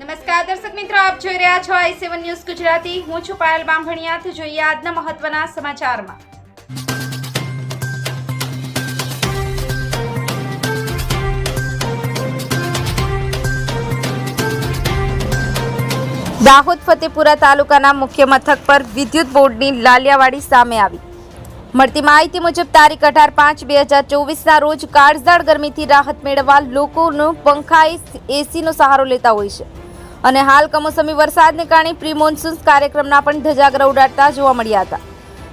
નમસ્કાર, દર્શક મિત્રો, આપ જોઈ રહ્યા છો આઈ સેવન ન્યૂઝ ગુજરાતી. હું છું પાયલ બામભણિયા તો જોઈએ આજના મહત્વના સમાચારમાં. દાહોદ ફતેપુરા તાલુકાના મુખ્ય મથક પર વિદ્યુત બોર્ડની લાલિયાવાડી સામે આવી. મળતી માહિતી મુજબ, તારીખ અઢાર પાંચ બે હજાર ચોવીસના રોજ કાળઝાળ ગરમીથી રાહત મેળવવા લોકોનો પંખા એસીનો સહારો લેતા હોય છે. અને હાલ કમોસમી વરસાદને કારણે પ્રી મોન્સૂન કાર્યક્રમના પણ ધજાગરા ઉડાડતા જોવા મળ્યા હતા.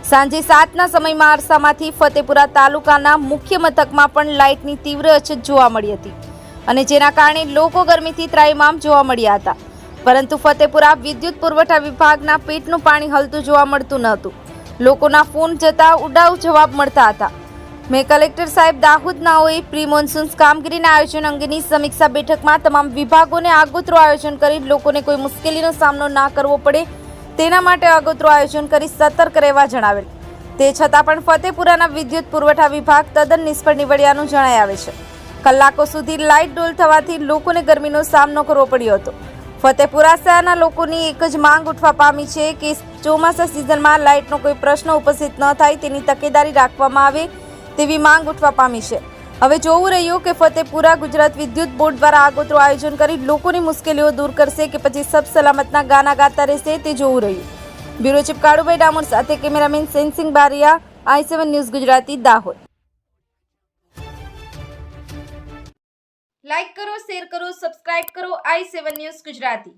સાંજે સાતના સમયમાં અરસામાંથી ફતેપુરા તાલુકાના મુખ્ય મથકમાં પણ લાઇટની તીવ્ર અછત જોવા મળી હતી અને જેના કારણે લોકો ગરમીથી ત્રાયમામ જોવા મળ્યા હતા. પરંતુ ફતેપુરા વિદ્યુત પુરવઠા વિભાગના પેટનું પાણી હલતું જોવા મળતું ન હતું. લોકોના ફોન જતા ઉડાવ જવાબ મળતા હતા. મેં કલેક્ટર સાહેબ દાહોદ નાઓએ પ્રી મોન્સૂન કામગીરીના આયોજન અંગેની સમીક્ષા બેઠકમાં તમામ વિભાગોને આગોતરું આયોજન કરી લોકોને કોઈ મુશ્કેલીનો સામનો ના કરવો પડે તેના માટે આગોતરું આયોજન કરી સતર્ક રહેવા જણાવેલ. તે છતાં પણ ફતેપુરાના વિદ્યુત પુરવઠા વિભાગ તદ્દન નિષ્ફળ નીવડ્યાનું જણાઈ આવે છે. કલાકો સુધી લાઇટ ડોલ થવાથી લોકોને ગરમીનો સામનો કરવો પડ્યો હતો. ફતેપુરા શહેરના લોકોની એક જ માંગ ઉઠવા પામી છે કે ચોમાસા સિઝનમાં લાઇટનો કોઈ પ્રશ્ન ઉપસ્થિત ન થાય તેની તકેદારી રાખવામાં આવે તેવી માંગ ઉઠવા પામી છે. હવે જોવું રહ્યું કે ફતેપુરા ગુજરાત વિદ્યુત બોર્ડ દ્વારા આગોતરું આયોજન કરી લોકોની મુશ્કેલીઓ દૂર કરશે કે પછી સબ સલામતના ગાના ગાતા રહેશે તે જોવું રહ્યું. બ્યુરો ચીફ કાળુભાઈ ડામોર સાથે cameraman Sensing Bariya, I seven news Gujarati, Dahod. Like કરો, શેર કરો, સબસ્ક્રાઇબ કરો, આઈ સેવન ન્યૂઝ ગુજરાતી.